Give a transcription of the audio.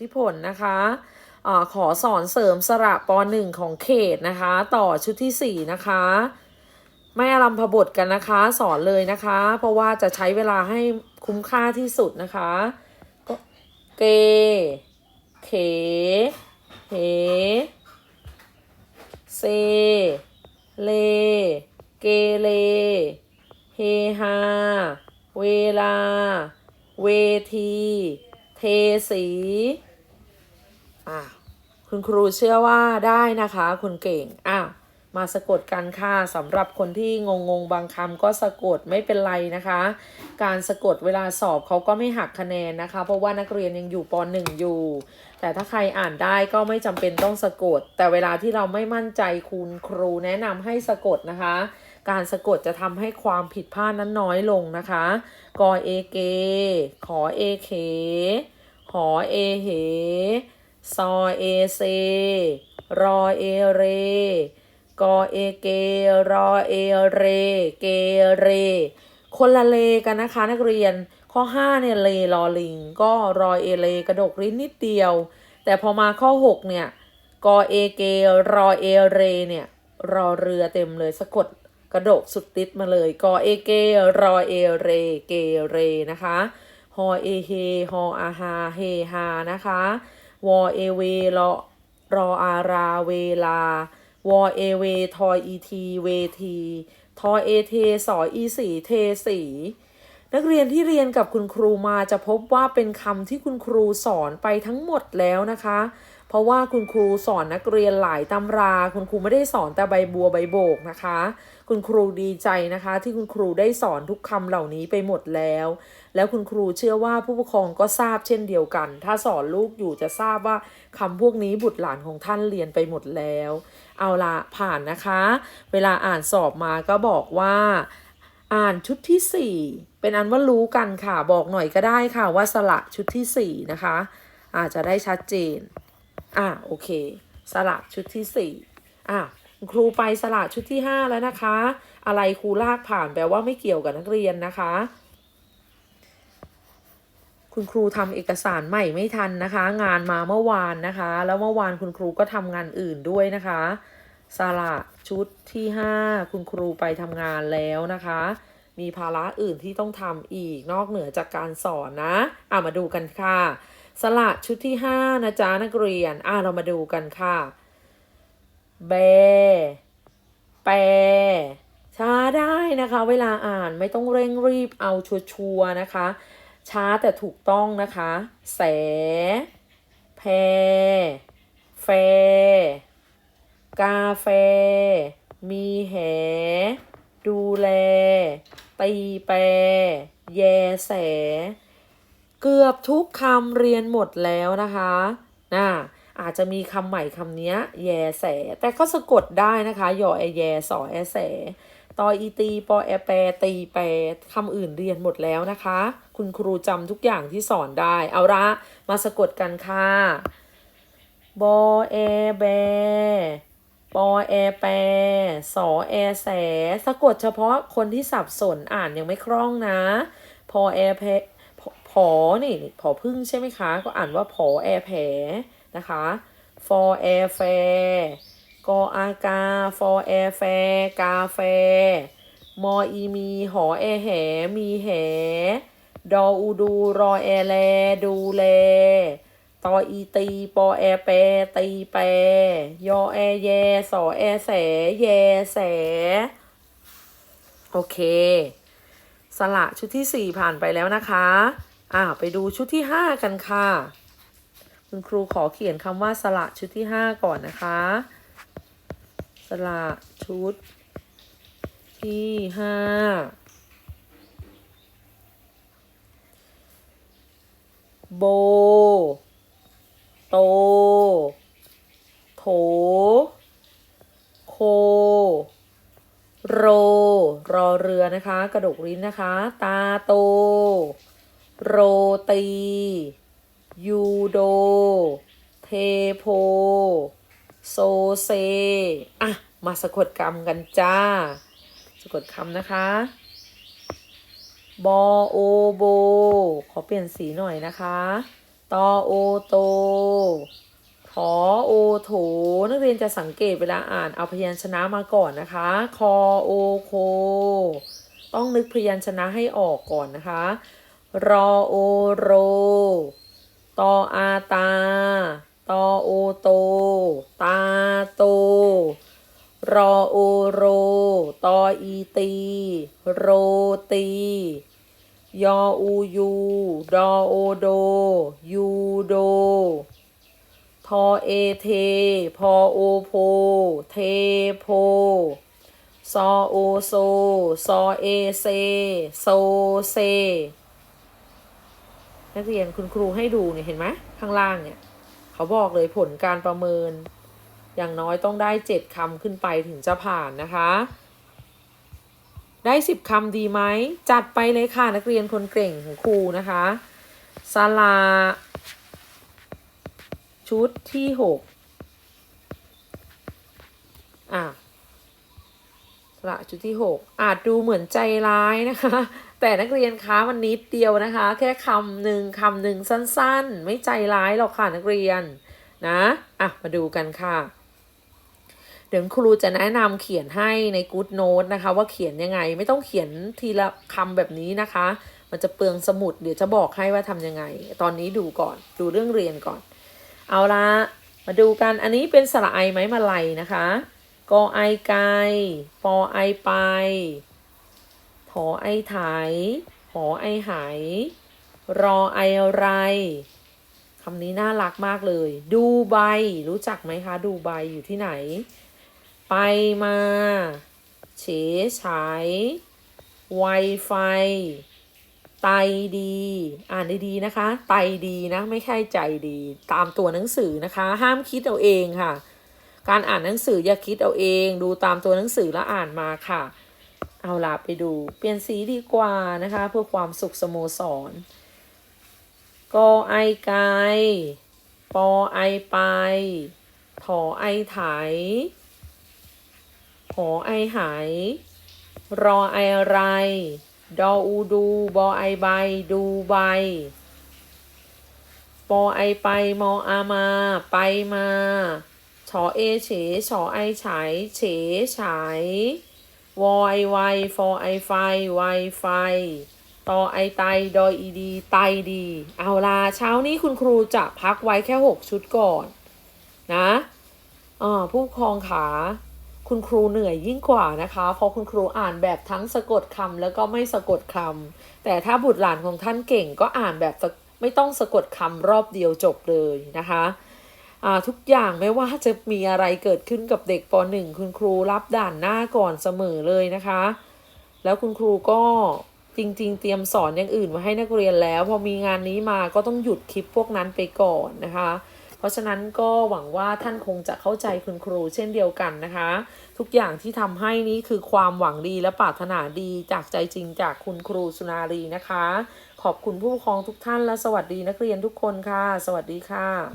ที่ผลนะคะอขอสอนเสริมสระปหนึ่งของเขตนะคะ ต่อชุดที่สี่นะคะ ไม่อารัมพบทกันนะคะ สอนเลยนะคะ เพราะว่าจะใช้เวลาให้คุ้มค่าที่สุดนะคะก็เก เขเหเซ เล เกเล เฮฮา เวลา เวที เทสี คุณครูเชื่อว่าได้นะคะคุณเก่งอะมาสะกดกันค่ะสำหรับคนที่งงงๆบางคำก็สะกดไม่เป็นไรนะคะ การสะกดเวลาสอบเขาก็ไม่หักคะแนนนะคะ เพราะว่านักเรียนยังอยู่ปหนึ่งอยู่ แต่ถ้าใครอ่านได้ก็ไม่จำเป็นต้องสะกด แต่เวลาที่เราไม่มั่นใจคุณครูแนะนำให้สะกดนะคะ การสะกดจะทำให้ความผิดพลาดนั้นน้อยลงนะคะกอเอเกขอเอเขหอเอเห ซอเอเซ รอเอเร กอเอเก รอเอเร เกเร คนละเลกันนะคะนักเรียน ข้อ5เนี่ยเลรอลิง ก็รอเอเลกระดกลิ้นนิดเดียว แต่พอมาข้อ 6 เนี่ย กอเอเก รอเอเร เนี่ย รอเรือเต็มเลยสะกดกระดกสุดติดมาเลย กอเอเก รอเอเร เกเรนะคะ ฮอเอเฮ ฮออาฮา เฮฮานะคะ วอเอเวรอรออาราเวลาวอเอเวทออีทีเวทีทอเอเทสออีสีเทสีนักเรียนที่เรียนกับคุณครูมาจะพบว่าเป็นคำที่คุณครูสอนไปทั้งหมดแล้วนะคะ เพราะว่าคุณครูสอนนักเรียนหลายตำรา คุณครูไม่ได้สอนแต่ใบบัวใบโบกนะคะ คุณครูดีใจนะคะ ที่คุณครูได้สอนทุกคำเหล่านี้ไปหมดแล้ว แล้วคุณครูเชื่อว่าผู้ปกครองก็ทราบเช่นเดียวกัน ถ้าสอนลูกอยู่จะทราบว่าคำพวกนี้บุตรหลานของท่านเรียนไปหมดแล้ว เอาละผ่านนะคะ เวลาอ่านสอบมาก็บอกว่าอ่านชุดที่ 4 เป็นอันว่ารู้กันค่ะ บอกหน่อยก็ได้ค่ะว่าสละชุดที่ 4 นะคะ อาจจะได้ชัดเจน อะโอเคสละชุดที่4อะคุณครูไปสละชุดที่5แล้วนะคะ อะไรครูลากผ่านแปลว่าไม่เกี่ยวกับนักเรียนนะคะ คุณครูทำเอกสารใหม่ไม่ทันนะคะ งานมาเมื่อวานนะคะ แล้วเมื่อวานคุณครูก็ทำงานอื่นด้วยนะคะสละชุดที่5คุณครูไปทำงานแล้วนะคะ มีภาระอื่นที่ต้องทำอีกนอกเหนือจากการสอนนะ อะมาดูกันค่ะ สละชุดที่ 5 นะจ๊ะนักเรียน อะเรามาดูกันค่ะแบแปช้าได้นะคะ เวลาอ่านไม่ต้องเร่งรีบเอาชัวร์ๆนะคะ ช้าแต่ถูกต้องนะคะ แส แพรแฟ กาแฟ มีแห ดูแล ตีแปรแยแส เกือบทุกคำเรียนหมดแล้วนะคะน่ะอาจจะมีคำใหม่คำเนี้ยแยแส แต่ก็สะกดได้นะคะยอแอแยสอแอแสตออีตีปอแอแปตีแปคำอื่นเรียนหมดแล้วนะคะ คุณครูจำทุกอย่างที่สอนได้ เอาละมาสะกดกันค่ะบอแอแบปอแอแปสอแอแส สะกดเฉพาะคนที่สับสนอ่านยังไม่คล่องนะ พอแอแพพ ผอนี่ผอพึ่งใช่ไหมคะ ก็อ่านว่าผอแอแผลนะคะฟอแอแฟกออากาฟอแอแฟกาแฟ มออีมี หอแอแห มีแห ดออูดูรอแอแล ดูแล ตออีตี ปอแอแป ตีแป ยอแอแย สอแอแส แยแส โอเค สละชุดที่4ผ่านไปแล้วนะคะ อ่าไปดูชุดที่5กันค่ะ คุณครูขอเขียนคำว่าสละชุดที่5ก่อนนะคะ สละชุด ที่5โบ โต โถ โค โร รอเรือนะคะ กระดกลิ้นนะคะ ตาโต โรตี ยูโด เทโพ โซเซ อะ มาสะกดกรรมกันจ้า สะกดคำนะคะบอโอโบ ขอเปลี่ยนสีหน่อยนะคะ ตอโอโตถอโอโถ นักเรียนจะสังเกตเวลาอ่านเอาพยัญชนะมาก่อนนะคะ คอโอโค ต้องนึกพยัญชนะให้ออกก่อนนะคะ รอโอโร ตออาตา ตอโอโต ตาโต รอโอโร ตออีตี โรตี ยออูยู ดอโอโด ยูโด ทอเอเท พอโอโพ เทโพซอโอโซ ซอเอเซ โซเซ นักเรียนคุณครูให้ดูเนี่ยเห็นไหมข้างล่างเนี่ย เขาบอกเลยผลการประเมิน อย่างน้อยต้องได้เจ็ดคำขึ้นไปถึงจะผ่านนะคะ ได้สิบคำดีไหมจัดไปเลยค่ะนักเรียนคนเก่งของครูนะคะสลา ชุดที่หกอะ ละชุดที่หกอาจดูเหมือนใจร้ายนะคะ แต่นักเรียนคะมันนิดเดียวนะคะ แค่คำหนึ่งคำหนึ่งสั้นๆ ไม่ใจร้ายหรอกค่ะนักเรียนนะอะมาดูกันค่ะเดี๋ยวครูจะแนะนำเขียนให้ใน Good Note นะคะ ว่าเขียนยังไงไม่ต้องเขียนทีละคำแบบนี้นะคะ มันจะเปลืองสมุดเดี๋ยวจะบอกให้ว่าทำยังไง ตอนนี้ดูก่อนดูเรื่องเรียนก่อน เอาละมาดูกันอันนี้เป็นสระไอไม้มาลัยนะคะ กอไอไกปอไอไปถอไอไถหอไอหาย รอไอไรคำนี้น่ารักมากเลย ดูใบ รู้จักไหมคะ ดูใบอยู่ที่ไหน ไปมา เฉฉายไวไฟ ไตดี อ่านดีๆนะคะ ไตดีนะ ไม่ใช่ใจดี ตามตัวหนังสือนะคะ ห้ามคิดเอาเองค่ะ การอ่านหนังสืออย่าคิดเอาเอง ดูตามตัวหนังสือแล้วอ่านมาค่ะ เอาล่ะไปดู เปลี่ยนสีดีกว่านะคะ เพื่อความสุขสโมสรกอไอไกปอไอไปถอไอไถหอไอหายรอไอไร ดออูดูบอไอใบ ดูใบ ปอไอไป มออามา ไปมา อเอเฉชอไอฉายเฉฉายวอไอไวฟอไอไฟไวไฟตอไอไตดออีดีไตดี เอาล่ะเช้านี้คุณครูจะพักไว้แค่ 6 ชุดก่อน นะอ่าผู้ปกครองขาคุณครูเหนื่อยยิ่งกว่านะคะ เพราะคุณครูอ่านแบบทั้งสะกดคำแล้วก็ไม่สะกดคำแต่ถ้าบุตรหลานของท่านเก่งก็อ่านแบบไม่ต้องสะกดคำรอบเดียวจบเลยนะคะ ทุกอย่างไม่ว่าจะมีอะไรเกิดขึ้นกับเด็กป .1 คุณครูรับด่านหน้าก่อนเสมอเลยนะคะ แล้วคุณครูก็จริง ๆ เตรียมสอนอย่างอื่นมาให้นักเรียนแล้ว พอมีงานนี้มาก็ต้องหยุดคลิปพวกนั้นไปก่อนนะคะ เพราะฉะนั้นก็หวังว่าท่านคงจะเข้าใจคุณครูเช่นเดียวกันนะคะ ทุกอย่างที่ทำให้นี้คือความหวังดีและปรารถนาดีจากใจจริงจากคุณครูสุนารีนะคะ ขอบคุณผู้ปกครองทุกท่านและสวัสดีนักเรียนทุกคนค่ะ สวัสดีค่ะ